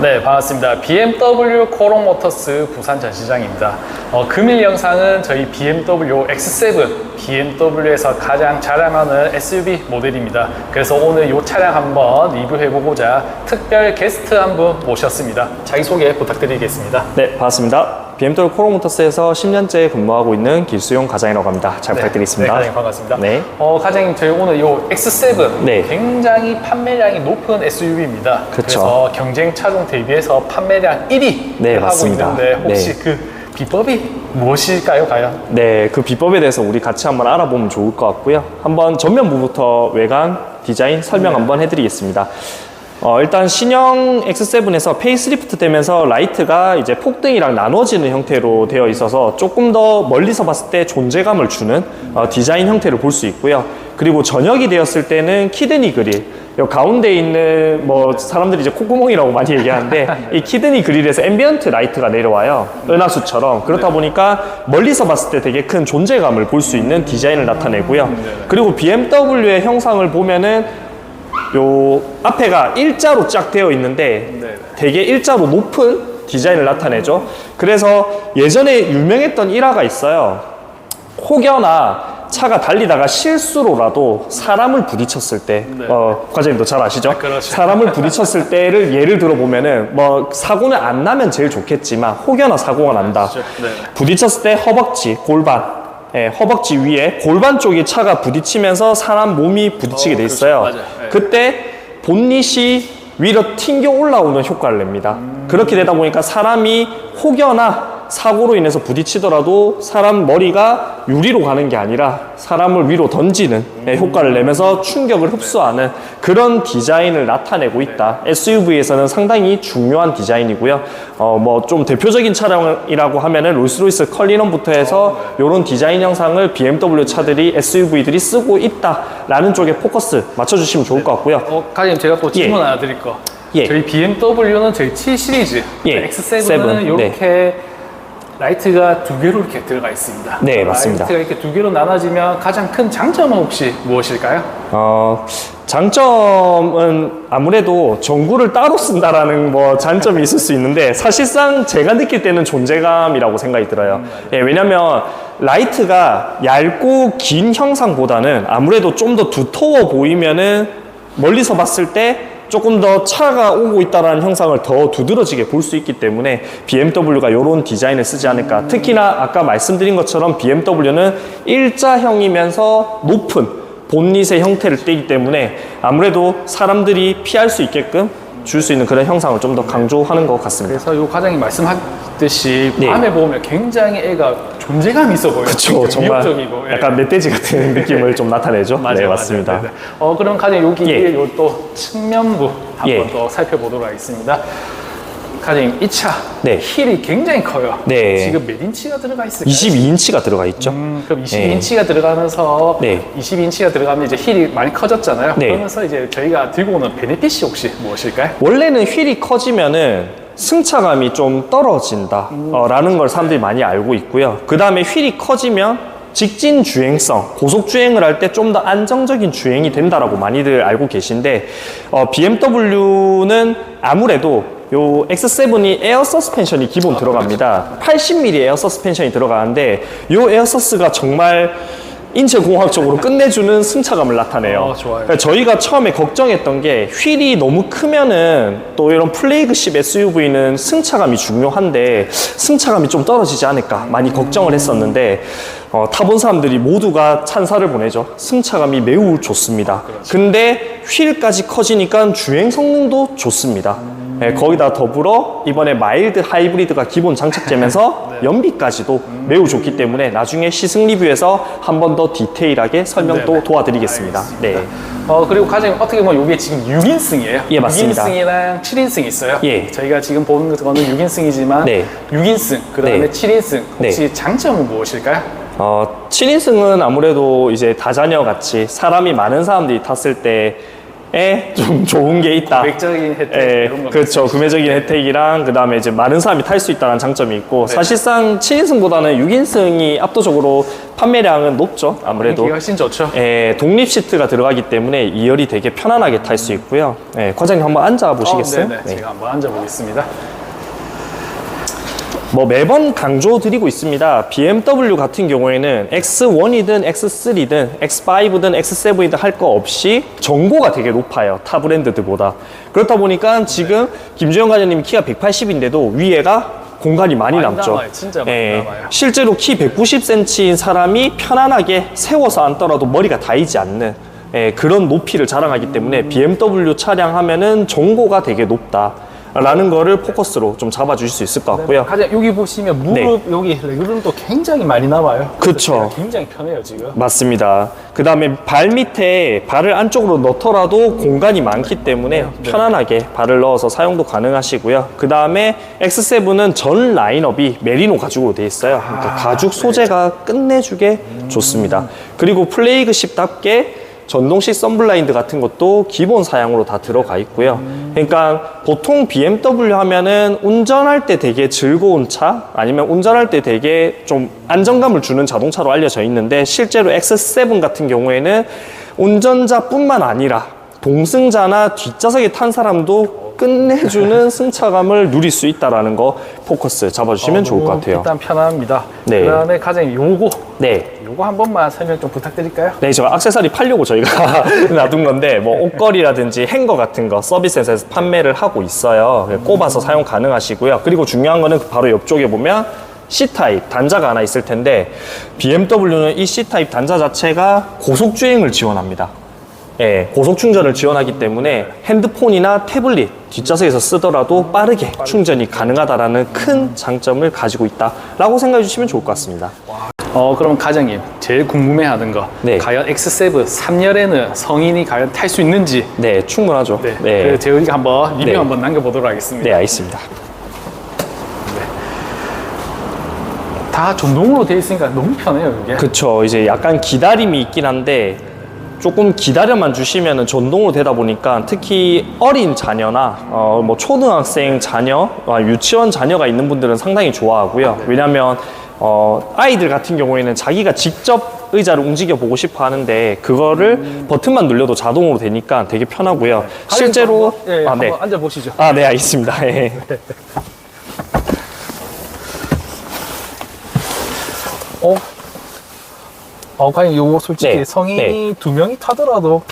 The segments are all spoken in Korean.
네, 반갑습니다. BMW 코롱 모터스 부산 전시장입니다. 어, 금일 영상은 저희 BMW X7, BMW에서 가장 자랑하는 SUV 모델입니다. 그래서 오늘 이 차량 한번 리뷰해보고자 특별 게스트 한 분 모셨습니다. 자기소개 부탁드리겠습니다. 네, 반갑습니다. BMW 코롱모터스에서 10년째 근무하고 있는 길수용 과장이라고 합니다. 잘 네, 부탁드리겠습니다. 네, 과장님 반갑습니다. 네. 어, 과장님 저희 오늘 이 X7 네. 굉장히 판매량이 높은 SUV입니다. 그쵸. 그래서 경쟁 차종 대비해서 판매량 1위 네, 하고 맞습니다. 있는데 혹시 네. 그 비법이 무엇일까요, 과연? 네, 그 비법에 대해서 우리 같이 한번 알아보면 좋을 것 같고요. 한번 전면부부터 외관, 디자인 설명 네. 한번 해드리겠습니다. 어, 일단 신형 X7에서 페이스리프트 되면서 라이트가 이제 폭등이랑 나눠지는 형태로 되어 있어서 조금 더 멀리서 봤을 때 존재감을 주는 어, 디자인 형태를 볼 수 있고요. 그리고 전역이 되었을 때는 키드니 그릴, 요 가운데 있는 뭐 사람들이 이제 콧구멍이라고 많이 얘기하는데 이 키드니 그릴에서 앰비언트 라이트가 내려와요. 은하수처럼. 그렇다 보니까 멀리서 봤을 때 되게 큰 존재감을 볼 수 있는 디자인을 나타내고요. 그리고 BMW의 형상을 보면은 요 앞에가 일자로 쫙 되어 있는데 네. 되게 일자로 높은 디자인을 나타내죠. 그래서 예전에 유명했던 일화가 있어요. 혹여나 차가 달리다가 실수로라도 사람을 부딪혔을 때, 네. 어, 과장님도 잘 아시죠? 그렇죠. 사람을 부딪혔을 때를 예를 들어보면은, 뭐, 사고는 안 나면 제일 좋겠지만, 혹여나 사고가 난다. 그렇죠. 네. 부딪혔을 때 허벅지, 골반, 예, 허벅지 위에 골반 쪽에 차가 부딪히면서 사람 몸이 부딪히게 어, 돼 그렇죠. 있어요. 맞아요. 예. 그때 본닛이 위로 튕겨 올라오는 효과를 냅니다. 그렇게 되다 보니까 사람이 혹여나 사고로 인해서 부딪히더라도 사람 머리가 유리로 가는 게 아니라 사람을 위로 던지는 예, 효과를 내면서 충격을 흡수하는 그런 디자인을 나타내고 있다. SUV에서는 상당히 중요한 디자인이고요. 어, 뭐 좀 대표적인 차량이라고 하면은 롤스로이스 컬리넌부터 해서 이런 디자인 형상을 BMW 차들이 SUV들이 쓰고 있다라는 쪽에 포커스 맞춰주시면 좋을 것 같고요. 어, 과장님 제가 또 질문 예. 하나 드릴 거. 예. 저희 BMW는 저희 7 시리즈, 예. X7은 세븐, 이렇게 라이트가 두 개로 이렇게 들어가 있습니다. 네, 맞습니다. 라이트가 이렇게 두 개로 나눠지면 가장 큰 장점은 혹시 무엇일까요? 어, 장점은 아무래도 전구를 따로 쓴다라는 뭐 장점이 있을 수 있는데 사실상 제가 느낄 때는 존재감이라고 생각이 들어요. 예, 왜냐면 라이트가 얇고 긴 형상보다는 아무래도 좀 더 두터워 보이면은 멀리서 봤을 때 조금 더 차가 오고 있다는 형상을 더 두드러지게 볼 수 있기 때문에 BMW가 이런 디자인을 쓰지 않을까. 특히나 아까 말씀드린 것처럼 BMW는 일자형이면서 높은 본닛의 형태를 띠기 때문에 아무래도 사람들이 피할 수 있게끔 줄 수 있는 그런 형상을 좀 더 강조하는 것 같습니다. 그래서 요 과장님 말씀하듯이 네. 밤에 보면 굉장히 애가 존재감 있어 보여요. 그렇죠. 정말 위협적이고. 예. 약간 멧돼지 같은 느낌을 좀 나타내죠. 맞아요, 네, 맞아요. 맞습니다. 네, 네. 어, 그럼 과장님 여기 예. 요또 측면부 한번 예. 또 살펴보도록 하겠습니다. 과장님 이 차 네. 힐이 굉장히 커요. 네. 지금 몇 인치가 들어가 있을까요? 22인치가 들어가 있죠. 음, 그럼 네. 22인치가 들어가면서 네. 22인치가 들어가면 이제 힐이 많이 커졌잖아요. 네. 그러면서 이제 저희가 들고 오는 베네핏이 혹시 무엇일까요? 원래는 휠이 커지면은 승차감이 좀 떨어진다 어, 라는 걸 사람들이 많이 알고 있고요 그 다음에 휠이 커지면 직진 주행성 고속 주행을 할 때 좀 더 안정적인 주행이 된다라고 많이들 알고 계신데 어, BMW는 아무래도 요 X7이 에어 서스펜션이 기본 들어갑니다 80mm 에어 서스펜션이 들어가는데 요 에어 서스가 정말 인체 공학적으로 끝내주는 승차감을 나타내요. 어, 좋아요. 그러니까 저희가 처음에 걱정했던 게 휠이 너무 크면은 또 이런 플레이그십 SUV는 승차감이 중요한데 승차감이 좀 떨어지지 않을까 많이 걱정을 했었는데 어, 타본 사람들이 모두가 찬사를 보내죠. 승차감이 매우 좋습니다. 근데 휠까지 커지니까 주행 성능도 좋습니다. 예, 거기다 더불어 이번에 마일드 하이브리드가 기본 장착되면서 연비까지도 매우 좋기 때문에 나중에 시승 리뷰에서 한 번 더 디테일하게 설명 또 네네. 도와드리겠습니다. 네. 어, 그리고 과장님 어떻게 보면 이게 지금 6인승이에요. 예, 맞습니다. 6인승이랑 7인승 있어요. 예. 저희가 지금 보는 거는 6인승이지만 네. 6인승, 그 다음에 네. 7인승. 혹시 네. 장점은 무엇일까요? 어, 7인승은 아무래도 이제 다자녀 같이 사람이 많은 사람들이 탔을 때 좀 좋은 게 있다. 금액적인 혜택 예, 이런 거 그렇죠. 금액적인 혜택이랑 그다음에 이제 많은 사람이 탈 수 있다는 장점이 있고 네. 사실상 7인승보다는 6인승이 압도적으로 판매량은 높죠. 아무래도 인기가 훨씬 좋죠. 예, 독립 시트가 들어가기 때문에 2열이 되게 편안하게 탈 수 있고요. 예, 과장님 한번 앉아 보시겠어요? 어, 네네. 네. 제가 한번 앉아보겠습니다. 뭐 매번 강조드리고 있습니다. BMW 같은 경우에는 X1이든 X3든 X5든 X7이든 할 거 없이 정보가 되게 높아요. 타 브랜드들보다. 그렇다 보니까 지금 김주영 과장님 키가 180인데도 위에가 공간이 많이, 많이 남죠. 남아요. 진짜 많이 예, 남아요. 실제로 키 190cm인 사람이 편안하게 세워서 앉더라도 머리가 닿이지 않는 예, 그런 높이를 자랑하기 때문에 BMW 차량 하면은 정보가 되게 높다. 라는 거를 포커스로 좀 잡아주실 수 있을 것 같고요. 가장 여기 보시면 무릎 여기 레그룸도 굉장히 많이. 네. 그쵸. 굉장히 편해요 지금. 맞습니다. 그 다음에 발 밑에 발을 안쪽으로 넣더라도 공간이 많기 때문에 편안하게 발을 넣어서 사용도 가능하시고요. 그 다음에 X7은 전 라인업이 메리노 가죽으로 되어 있어요. 그러니까 가죽 소재가 끝내주게 좋습니다. 그리고 플레이그십답게 전동식 썬블라인드 같은 것도 기본 사양으로 다 들어가 있고요. 그러니까 보통 BMW 하면은 운전할 때 되게 즐거운 차 아니면 운전할 때 되게 좀 안정감을 주는 자동차로 알려져 있는데 실제로 X7 같은 경우에는 운전자뿐만 아니라 동승자나 뒷좌석에 탄 사람도 끝내주는 승차감을 누릴 수 있다라는 거 포커스 잡아주시면 좋을 것 같아요. 일단 편합니다. 네. 그다음에 가장 요거 네. 요거 한 번만 설명 좀 부탁드릴까요? 네, 저 악세사리 팔려고 저희가 놔둔 건데 뭐 옷걸이라든지 행거 같은 거 서비스에서 판매를 하고 있어요. 꼽아서 사용 가능하시고요. 그리고 중요한 거는 바로 옆쪽에 보면 C타입 단자가 하나 있을 텐데 BMW는 이 C타입 단자 자체가 고속 주행을 지원합니다. 예, 고속 충전을 지원하기 때문에 핸드폰이나 태블릿 뒷좌석에서 쓰더라도 빠르게 충전이 가능하다라는 큰 장점을 가지고 있다라고 생각해 주시면 좋을 것 같습니다. 어 그럼 가장님 제일 궁금해하는 거 네. 과연 X7 3열에는 성인이 과연 탈 수 있는지 네, 충분하죠. 네, 네, 그래서 저희가 한번 리뷰 네. 한번 남겨보도록 하겠습니다. 네, 알겠습니다. 다 전동으로 되어 있으니까 너무 편해요 이게. 그쵸. 이제 약간 기다림이 있긴 한데 조금 기다려만 주시면은 전동으로 되다 보니까 특히 어린 자녀나 어, 뭐 초등학생 자녀, 아, 유치원 자녀가 있는 분들은 상당히 좋아하고요. 왜냐하면 어, 아이들 같은 경우에는 자기가 직접 의자를 움직여 보고 싶어 하는데 그거를 버튼만 눌려도 자동으로 되니까 되게 편하고요. 실제로 예, 예, 아, 한번 네. 앉아 보시죠. 아, 네, 알겠습니다. 예. 어? 어, 과연 요거 솔직히 네, 성인이 두 명이 타더라도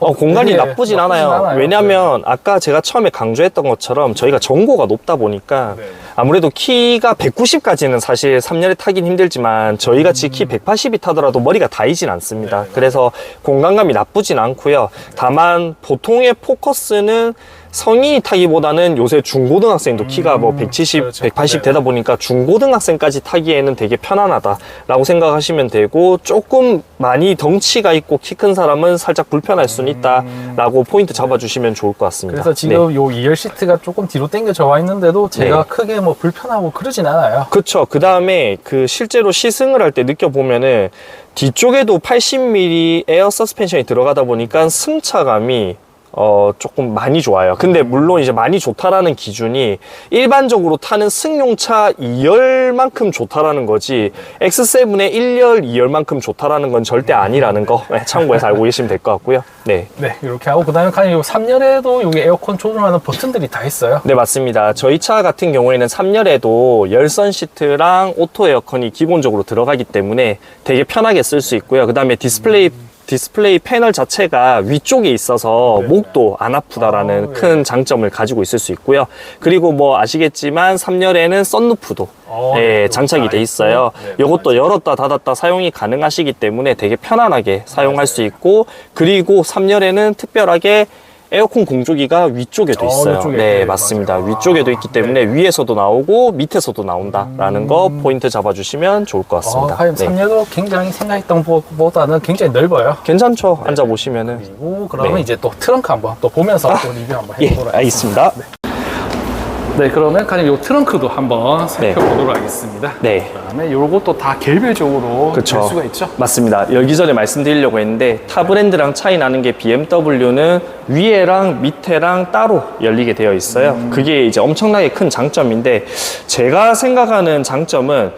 어, 공간이 네, 나쁘진 나쁘진 않아요. 않아요. 왜냐면 아까 제가 처음에 강조했던 것처럼 저희가 정보가 높다 보니까 네. 아무래도 키가 190까지는 사실 3열에 타긴 힘들지만 저희 같이 키 180이 타더라도 머리가 닿이진 않습니다. 네, 그래서 공간감이 나쁘진 않고요. 다만 보통의 포커스는 성인이 타기보다는 요새 중고등학생도 키가 뭐 170, 그렇죠. 180 네. 되다 보니까 중고등학생까지 타기에는 되게 편안하다라고 생각하시면 되고 조금 많이 덩치가 있고 키 큰 사람은 살짝 불편할 수는 있다라고 포인트 잡아주시면 좋을 것 같습니다. 그래서 지금 네. 요 2열 시트가 조금 뒤로 당겨져 와 있는데도 제가 네. 크게 뭐 불편하고 그러진 않아요. 그쵸. 그 다음에 그 실제로 시승을 할 때 느껴보면은 뒤쪽에도 80mm 에어 서스펜션이 들어가다 보니까 승차감이 어, 조금 많이 좋아요. 근데 물론 이제 많이 좋다라는 기준이 일반적으로 타는 승용차 2열만큼 좋다라는 거지 X7의 1열, 2열만큼 좋다라는 건 절대 아니라는 거 네, 참고해서 알고 계시면 될 것 같고요. 네. 네, 이렇게 하고 그다음에 가장 요 3열에도 여기 에어컨 조절하는 버튼들이 다 있어요. 네, 맞습니다. 저희 차 같은 경우에는 3열에도 열선 시트랑 오토 에어컨이 기본적으로 들어가기 때문에 되게 편하게 쓸 수 있고요. 그 다음에 디스플레이 디스플레이 패널 자체가 위쪽에 있어서 목도 안 아프다라는 아, 네. 큰 장점을 가지고 있을 수 있고요. 그리고 뭐 아시겠지만 3열에는 썬루프도 어, 예, 네, 장착이 다돼 있어요. 있고. 네, 이것도 열었다 닫았다 사용이 가능하시기 때문에 되게 편안하게 사용할 수 있고 그리고 3열에는 특별하게 에어컨 공조기가 위쪽에도 어, 있어요. 위쪽에. 네, 네, 맞습니다. 맞아요. 위쪽에도 있기 때문에 위에서도 나오고 밑에서도 나온다라는 거 포인트 잡아주시면 좋을 것 어, 같습니다. 과연 네. 3열도 굉장히 생각했던 것보다는 굉장히 넓어요. 괜찮죠? 앉아 보시면은. 그리고 그러면 네. 이제 또 트렁크 한번 또 보면서 또 리뷰 한번 예, 해보도록 하겠습니다. 알겠습니다. 네, 그러면 가장 요 트렁크도 한번 살펴보도록 하겠습니다. 네. 그다음에 요것도 다 개별적으로 그쵸. 될 수가 있죠. 맞습니다. 열기 전에 말씀드리려고 했는데 타 브랜드랑 차이 나는 게 BMW는 위에랑 밑에랑 따로 열리게 되어 있어요. 그게 이제 엄청나게 큰 장점인데 제가 생각하는 장점은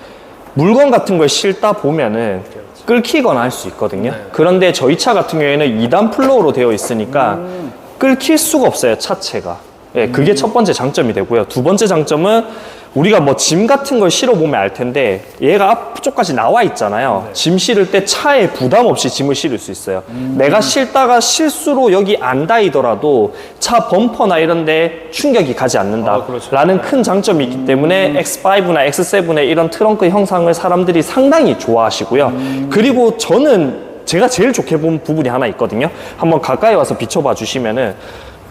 물건 같은 걸 싣다 보면은 끌키거나 할 수 있거든요. 그런데 저희 차 같은 경우에는 2단 플로어로 되어 있으니까 끌킬 수가 없어요, 차체가. 예, 그게 첫 번째 장점이 되고요. 두 번째 장점은 우리가 뭐 짐 같은 걸 실어 보면 알 텐데 얘가 앞쪽까지 나와 있잖아요. 짐 실을 때 차에 부담 없이 짐을 실을 수 있어요. 내가 실다가 실수로 여기 안 닿이더라도 차 범퍼나 이런 데 충격이 가지 아, 그렇죠. 않는다라는 큰 장점이 있기 때문에 X5나 X7의 이런 트렁크 형상을 사람들이 상당히 좋아하시고요. 그리고 저는 제가 제일 좋게 본 부분이 하나 있거든요. 한번 가까이 와서 비춰봐 주시면은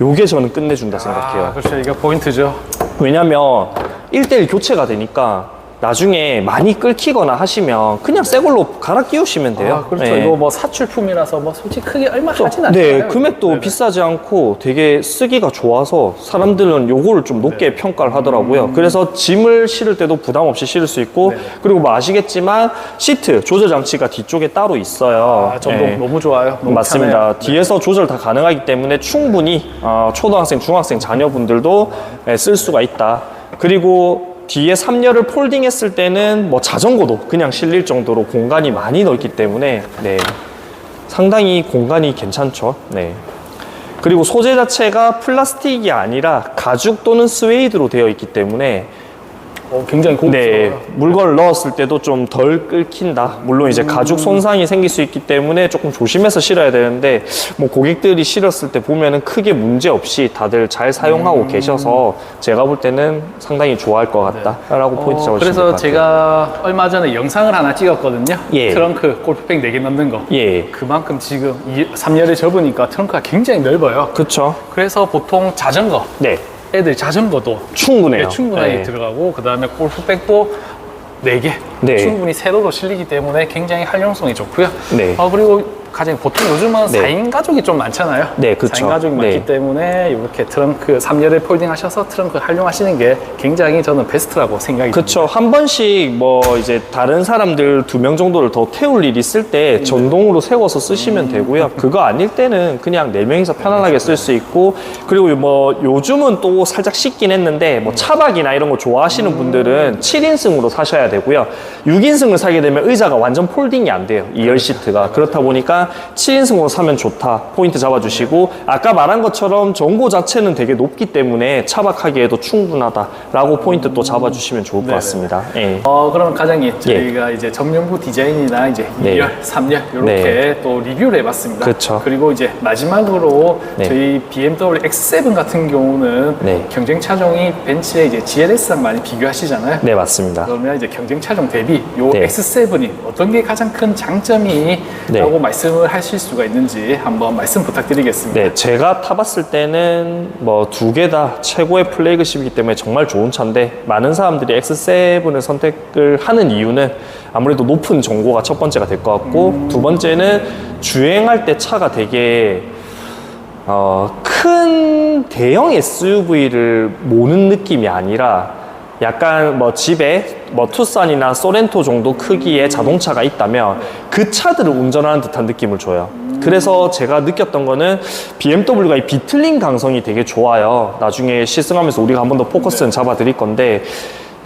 요게 저는 끝내준다 생각해요. 아, 그렇죠. 이게 포인트죠. 왜냐면 1대1 교체가 되니까 나중에 많이 끌키거나 하시면 그냥 새 걸로 갈아 끼우시면 돼요. 아, 그렇죠. 네. 이거 뭐 사출품이라서 뭐 솔직히 크게 얼마 하진 않아요. 네, 금액도 비싸지 않고 되게 쓰기가 좋아서 사람들은 요거를 좀 높게 네. 평가를 하더라고요. 음. 그래서 짐을 실을 때도 부담 없이 실을 수 있고 그리고 뭐 아시겠지만 시트 조절 장치가 뒤쪽에 따로 있어요. 아, 전 네. 너무, 너무 좋아요. 너무 맞습니다. 편해요. 뒤에서 조절 다 가능하기 때문에 충분히 어, 초등학생, 중학생 자녀분들도 예, 쓸 수가 있다. 그리고 뒤에 3열을 폴딩했을 때는 뭐 자전거도 그냥 실릴 정도로 공간이 많이 넓기 때문에 네. 상당히 공간이 괜찮죠. 네. 그리고 소재 자체가 플라스틱이 아니라 가죽 또는 스웨이드로 되어 있기 때문에 어, 굉장히 고급스러워요. 네, 물건을 넣었을 때도 좀 덜 끓긴다. 물론 이제 가죽 손상이 생길 수 있기 때문에 조금 조심해서 실어야 되는데, 뭐 고객들이 실었을 때 보면은 크게 문제 없이 다들 잘 사용하고 계셔서 제가 볼 때는 상당히 좋아할 것 같다라고 포인트 어, 잡으시면 될것 그래서 같아요. 제가 얼마 전에 영상을 하나 찍었거든요. 예. 트렁크 골프백 4개 넣는 거. 예, 그만큼 지금 3열을 접으니까 트렁크가 굉장히 넓어요. 그쵸. 그래서 보통 자전거, 네, 애들 자전거도 충분해요. 네, 충분하게 네. 들어가고 그 다음에 골프백도 4개 네. 충분히 세로로 실리기 때문에 굉장히 활용성이 좋고요. 네. 어, 그리고 가장 보통 요즘은 네. 4인 가족이 좀 많잖아요. 네, 그쵸. 4인 가족이 많기 네. 때문에 이렇게 트렁크 3열을 폴딩 하셔서 트렁크 활용하시는 게 굉장히 저는 베스트라고 생각이 듭니다. 그쵸. 한 번씩 뭐 이제 다른 사람들 두 명 정도를 더 태울 일 있을 때 전동으로 세워서 쓰시면 되고요. 그거 아닐 때는 그냥 네 명이서 편안하게 쓸 수 있고 그리고 뭐 요즘은 또 살짝 식긴 했는데 뭐 차박이나 이런 거 좋아하시는 분들은 7인승으로 사셔야 되고요. 6인승을 사게 되면 의자가 완전 폴딩이 안 돼요. 2열 시트가. 그렇다 보니까 7인승으로 사면 좋다. 포인트 잡아주시고 아까 말한 것처럼 전고 자체는 되게 높기 때문에 차박하기에도 충분하다라고 포인트 또 잡아주시면 좋을 것 같습니다. 예. 어, 그러면 과장님, 저희가 이제 전면부 디자인이나 이제 네. 2열, 3열 이렇게 네. 또 리뷰를 해봤습니다. 그쵸. 리고 이제 마지막으로 네. 저희 BMW X7 같은 경우는 네. 경쟁 차종이 벤츠의 이제 GLS랑 많이 비교하시잖아요. 네, 맞습니다. 그러면 이제 경쟁 차종 대비 요 네. X7이 어떤 게 가장 큰 장점이라고 네. 말씀 을 하실 수가 있는지 한번 말씀 부탁드리겠습니다. 네, 제가 타봤을 때는 뭐 두 개 다 최고의 플래그십이기 때문에 정말 좋은 차인데 많은 사람들이 X7을 선택을 하는 이유는 아무래도 높은 정고가 첫 번째가 될 것 같고 두 번째는 주행할 때 차가 되게 어, 큰 대형 SUV를 모는 느낌이 아니라 약간 뭐 집에 뭐 투싼이나 소렌토 정도 크기의 자동차가 있다면 그 차들을 운전하는 듯한 느낌을 줘요. 그래서 제가 느꼈던 거는 BMW가 이 비틀링 강성이 되게 좋아요. 나중에 시승하면서 우리가 한 번 더 포커스는 잡아 드릴 건데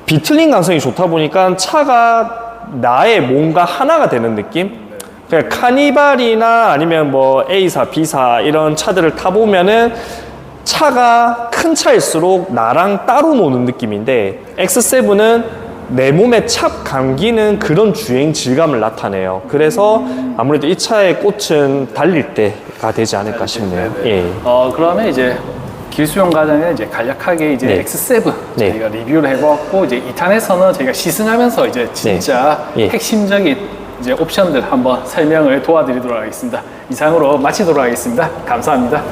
비틀링 강성이 좋다 보니까 차가 나의 뭔가 하나가 되는 느낌? 그냥 카니발이나 아니면 뭐 A사, B사 이런 차들을 타보면은 차가 큰 차일수록 나랑 따로 노는 느낌인데 X7은 내 몸에 착 감기는 그런 주행 질감을 나타내요. 그래서 아무래도 이 차의 꽃은 달릴 때가 되지 않을까 싶네요. 예. 어 그러면 이제 길수용 과정에 이제 간략하게 이제 네. X7 네. 저희가 리뷰를 해보았고 이제 2탄에서는 저희가 시승하면서 이제 진짜 예. 핵심적인 이제 옵션들 한번 설명을 도와드리도록 하겠습니다. 이상으로 마치도록 하겠습니다. 감사합니다.